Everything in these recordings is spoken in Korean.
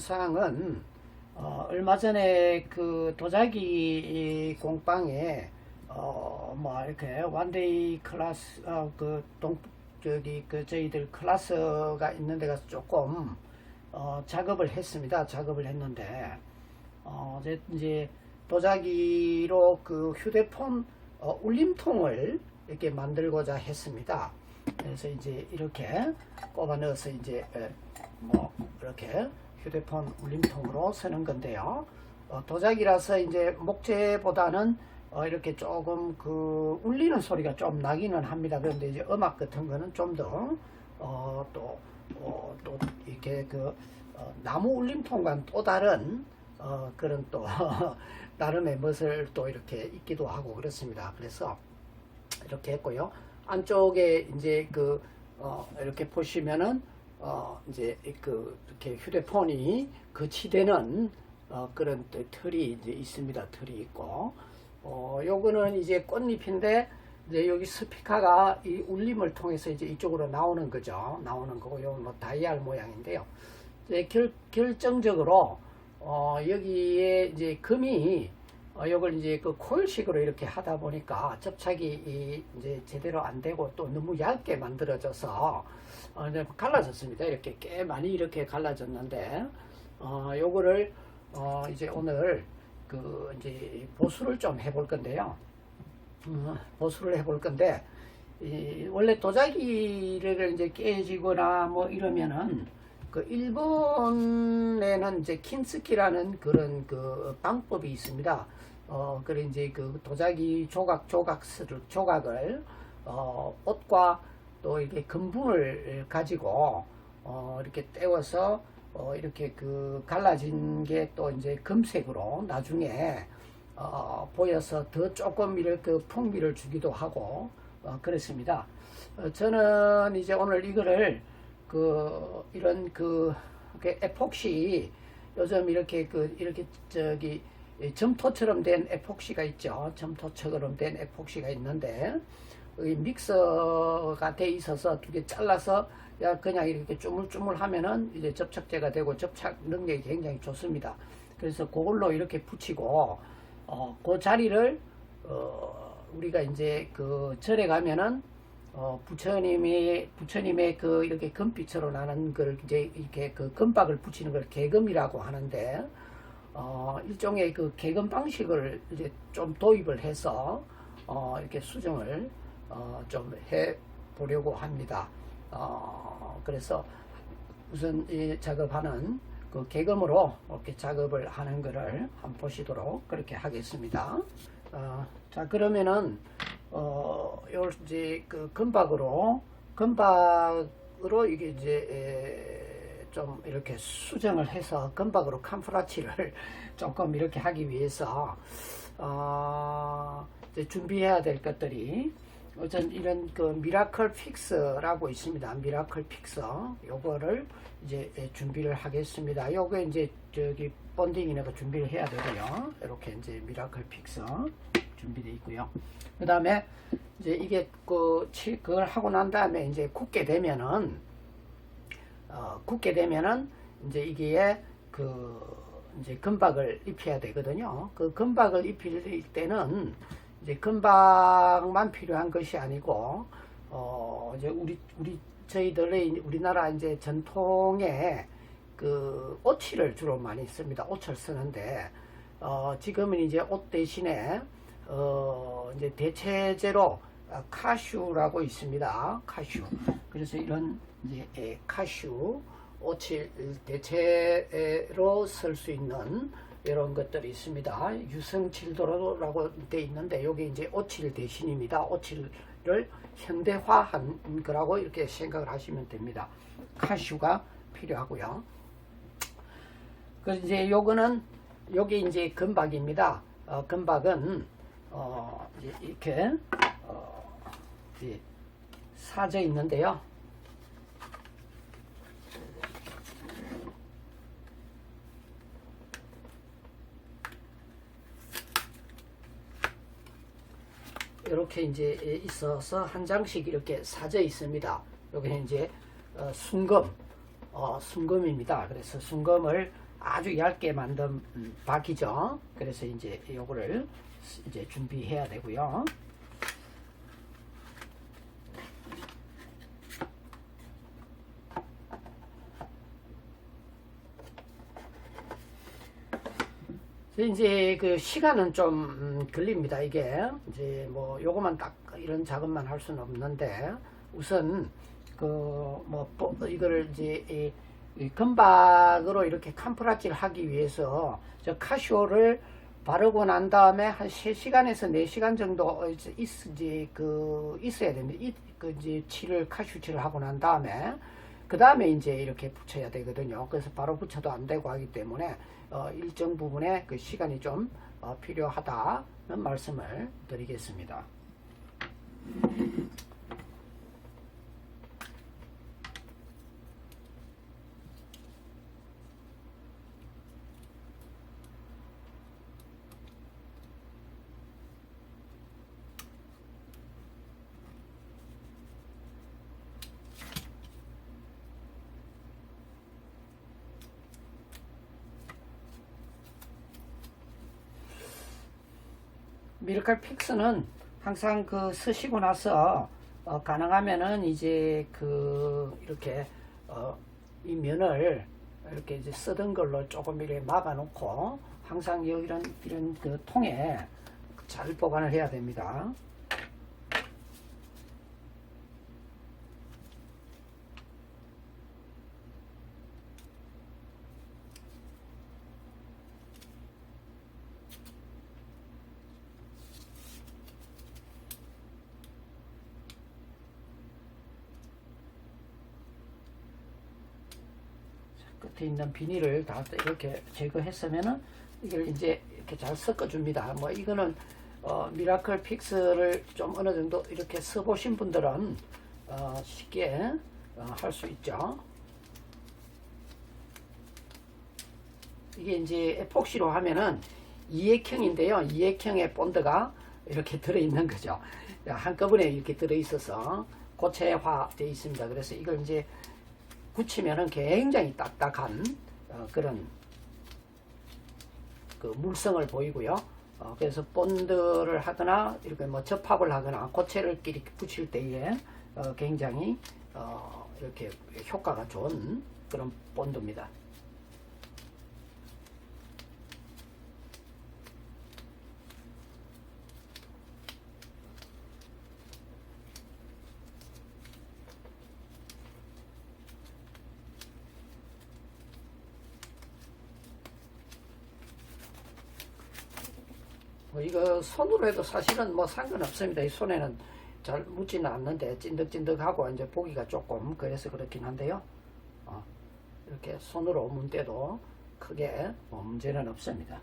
영상은 어, 얼마 전에 그 도자기 공방에 어, 뭐 이렇게 원데이 클래스 어, 그동 저기 그 저희들 클래스가 있는 데가 조금 어, 작업을 했습니다. 작업을 했는데 어, 이제, 도자기로 그 휴대폰 어, 울림통을 이렇게 만들고자 했습니다. 그래서 이제 이렇게 꼽아 넣어서 이제 에, 뭐 이렇게 휴대폰 울림통으로 쓰는 건데요. 어, 도자기라서 이제 목재보다는 어, 이렇게 조금 그 울리는 소리가 좀 나기는 합니다. 그런데 이제 음악 같은 거는 좀더 어, 또, 어, 또 이렇게 그 어, 나무 울림통과는 또 다른 어, 그런 또 나름의 멋을 또 이렇게 있기도 하고 그렇습니다. 그래서 이렇게 했고요. 안쪽에 이제 그 어, 이렇게 보시면은 어, 이제 그 이렇게 휴대폰이 거치되는 어, 그런 또 틀이 이제 있습니다. 틀이 있고 어, 요거는 이제 꽃잎인데 이제 여기 스피커가 이 울림을 통해서 이제 이쪽으로 나오는 거죠. 나오는 거고 요건 뭐 다이얼 모양인데요. 이제 결, 결정적으로 어, 여기에 이제 금이 어, 요걸 이제 그 코일식으로 이렇게 하다 보니까 접착이 이 이제 제대로 안 되고 또 너무 얇게 만들어져서 어, 이제 갈라졌습니다. 이렇게 꽤 많이 이렇게 갈라졌는데 어, 요거를 어, 이제 오늘 그 이제 보수를 좀 해볼 건데요. 어, 보수를 해볼 건데 이 원래 도자기를 이제 깨지거나 뭐 이러면은 그 일본에는 이제 킨스키라는 그런 그 방법이 있습니다. 어, 그래 이제 그 도자기 조각 조각을 조각을 어, 옷과 또 이렇게 금분을 가지고 어, 이렇게 떼워서 어, 이렇게 그 갈라진 게 또 이제 금색으로 나중에 어, 보여서 더 조금 이렇게 그 풍미를 주기도 하고 어, 그렇습니다. 어, 저는 이제 오늘 이거를 그 이런 그그 에폭시 요즘 이렇게 그 이렇게 저기 이 점토처럼 된 에폭시가 있죠. 점토처럼 된 에폭시가 있는데 이 믹서가 돼 있어서 두 개 잘라서 야 그냥 이렇게 쪼물쪼물 하면은 이제 접착제가 되고 접착 능력이 굉장히 좋습니다. 그래서 그걸로 이렇게 붙이고 어, 그 자리를 어, 우리가 이제 그 절에 가면은 어, 부처님이 부처님의 그 이렇게 금빛으로 나는 걸 이제 이렇게 그 금박을 붙이는 걸 개금이라고 하는데 어, 일종의 그 개금 방식을 이제 좀 도입을 해서 어, 이렇게 수정을 어, 좀 해 보려고 합니다. 어, 그래서 우선 이 작업하는 그 개금으로 이렇게 작업을 하는 거를 한번 보시도록 그렇게 하겠습니다. 어, 자 그러면은 어, 요 이제 그 금박으로 금박으로 이게 이제 에, 좀 이렇게 수정을 해서 금박으로 캄프라치를 조금 이렇게 하기 위해서 어, 준비해야 될 것들이 우선 이런 그 미라클 픽스라고 있습니다. 미라클 픽서 요거를 이제 에, 준비를 하겠습니다. 요거 이제 저기 본딩이나 그 준비를 해야 되고요. 이렇게 이제 미라클 픽서 준비되어 있고요. 그 다음에 이제 이게 그 치, 그걸 하고 난 다음에 이제 굳게 되면은 어, 굳게 되면은 이제 이게 그 이제 금박을 입혀야 되거든요. 그 금박을 입힐 때는 이제 금박만 필요한 것이 아니고 어 이제 우리 우리 저희들의 우리나라 이제 전통의 그 오치를 주로 많이 씁니다. 옷을 쓰는데 어 지금은 이제 옷 대신에 어 이제 대체제로 아, 카슈라고 있습니다. 카슈. 그래서 이런 이제 에, 카슈 오칠 대체로 쓸 수 있는 이런 것들이 있습니다. 유성칠도라고 돼 있는데 여기 이제 오칠 대신입니다. 오칠을 현대화한 거라고 이렇게 생각을 하시면 됩니다. 카슈가 필요하고요. 그 이제 요거는 여기 이제 금박입니다. 어, 금박은 어, 이렇게 어, 사져 있는데요. 이렇게 이제 있어서 한 장씩 이렇게 사져 있습니다. 여기는 이제 어, 순금, 어, 순금입니다. 그래서 순금을 아주 얇게 만든 음, 박이죠. 그래서 이제 요거를 이제 준비해야 되고요. 이제 그 시간은 좀 음, 걸립니다. 이게 이제 뭐 요거만 딱 이런 작업만 할 수는 없는데 우선 그뭐 이거를 이제 이, 이 금박으로 이렇게 캄프라질 하기 위해서 저 카시오를 바르고 난 다음에 한 3시간에서 4시간 정도 이제 있, 이제 그 있어야 됩니다. 이, 그 이제 칠을 카시오 칠을 하고 난 다음에 그 다음에 이제 이렇게 붙여야 되거든요. 그래서 바로 붙여도 안 되고 하기 때문에 어, 일정 부분에 그 시간이 좀 어, 필요하다는 말씀을 드리겠습니다. 미라클 픽스는 항상 그 쓰시고 나서 어, 가능하면은 이제 그 이렇게 어, 이 면을 이렇게 이제 쓰던 걸로 조금 이렇게 막아 놓고 항상 여- 이런 이런 그 통에 잘 보관을 해야 됩니다. 끝에 있는 비닐을 다 이렇게 제거했으면은 이걸 이제 이렇게 잘 섞어줍니다. 뭐 이거는 어, 미라클 픽스를 좀 어느 정도 이렇게 써보신 분들은 어, 쉽게 어, 할 수 있죠. 이게 이제 에폭시로 하면은 이액형인데요. 이액형의 본드가 이렇게 들어있는 거죠. 한꺼번에 이렇게 들어있어서 고체화되어 있습니다. 그래서 이걸 이제 굳히면은 굉장히 딱딱한 어, 그런 그 물성을 보이고요. 어, 그래서 본드를 하거나 이렇게 뭐 접합을 하거나 고체를 끼리 붙일 때에 어, 굉장히 어, 이렇게 효과가 좋은 그런 본드입니다. 이거 손으로 해도 사실은 뭐 상관없습니다. 이 손에는 잘 묻지는 않는데 찐득찐득하고 이제 보기가 조금 그래서 그렇긴 한데요. 어, 이렇게 손으로 문 때도 크게 뭐 문제는 없습니다.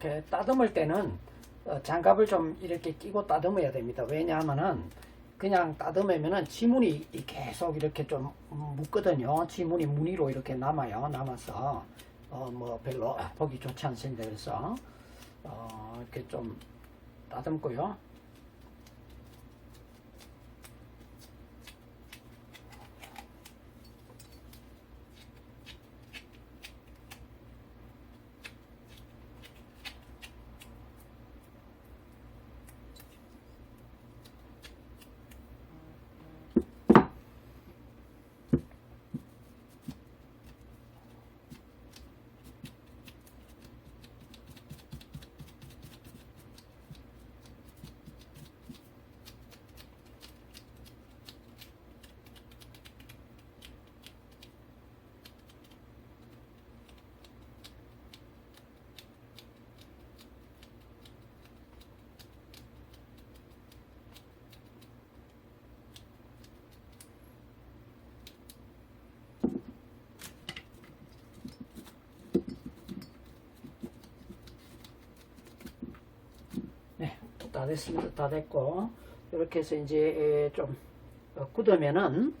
이렇게 따듬을 때는 어, 장갑을 좀 이렇게 끼고 따듬어야 됩니다. 왜냐하면은 그냥 따듬으면은 지문이 이- 계속 이렇게 좀 묻거든요. 지문이 무늬로 이렇게 남아요. 남아서 어 뭐 별로 보기 좋지 않습니다. 그래서 어 이렇게 좀 따듬고요. 다 됐습니다. 다 됐고 이렇게 해서 이제 좀 어, 굳으면은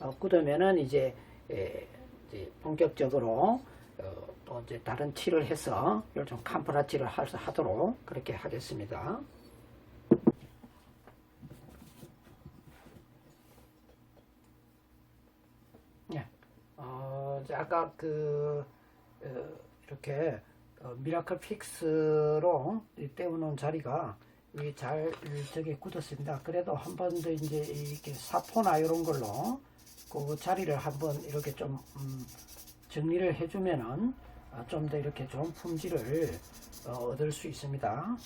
어, 굳으면은 이제, 에, 이제 본격적으로 어, 또 이제 다른 칠을 해서 좀 캄프라 수- 하도록 그렇게 하겠습니다. 예. 아까 그 어, 이렇게 어, 미라클 픽스로 이 때우는 자리가 이 잘 저기 굳었습니다. 그래도 한 번 더 이제 이렇게 사포나 이런 걸로 그 자리를 한번 이렇게 좀 음, 정리를 해주면은 아, 좀더 이렇게 좋은 품질을 어, 얻을 수 있습니다.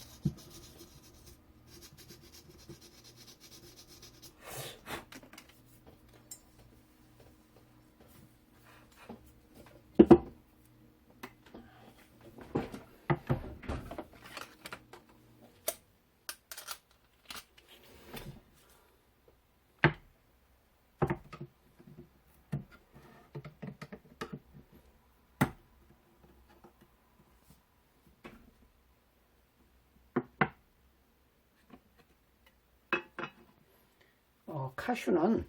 어, 카슈는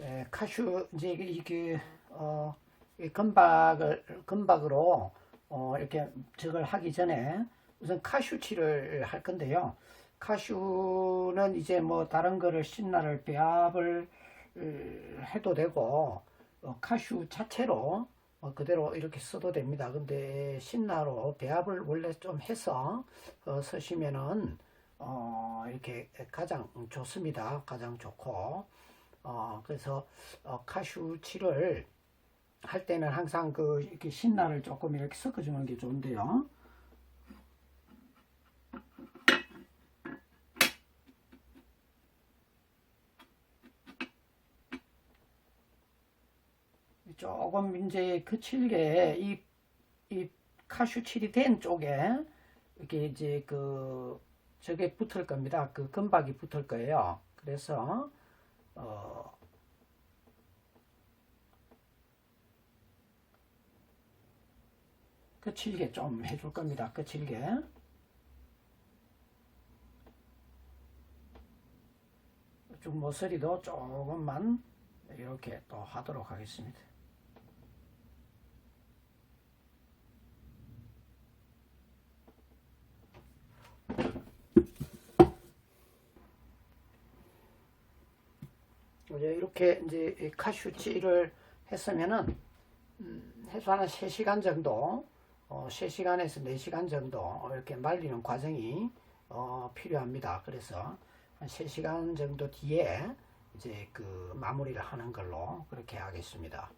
에, 카슈 이제 이게, 어, 이 금박을 금박으로 어, 이렇게 저걸 하기 전에 우선 카슈칠을 할 건데요. 카슈는 이제 뭐 다른 거를 신나를 배합을 으, 해도 되고 어, 카슈 자체로 어, 그대로 이렇게 써도 됩니다. 근데 신나로 배합을 원래 좀 해서 어, 쓰시면은 어, 이렇게 가장 좋습니다. 가장 좋고 어, 그래서 어, 카슈칠을 할 때는 항상 그 이렇게 신나를 조금 이렇게 섞어주는 게 좋은데요. 조금 이제 거칠게 이, 이 카슈칠이 된 쪽에 이렇게 이제 그 저게 붙을 겁니다. 그 금박이 붙을 거예요. 그래서 어 거칠게 좀 해줄 겁니다. 거칠게. 쭉 모서리도 조금만 이렇게 또 하도록 하겠습니다. 이렇게 이제 이 카슈치를 했으면은 음, 해서 한 3시간 정도 어, 3시간에서 4시간 정도 이렇게 말리는 과정이 어, 필요합니다. 그래서 한 3시간 정도 뒤에 이제 그 마무리를 하는 걸로 그렇게 하겠습니다.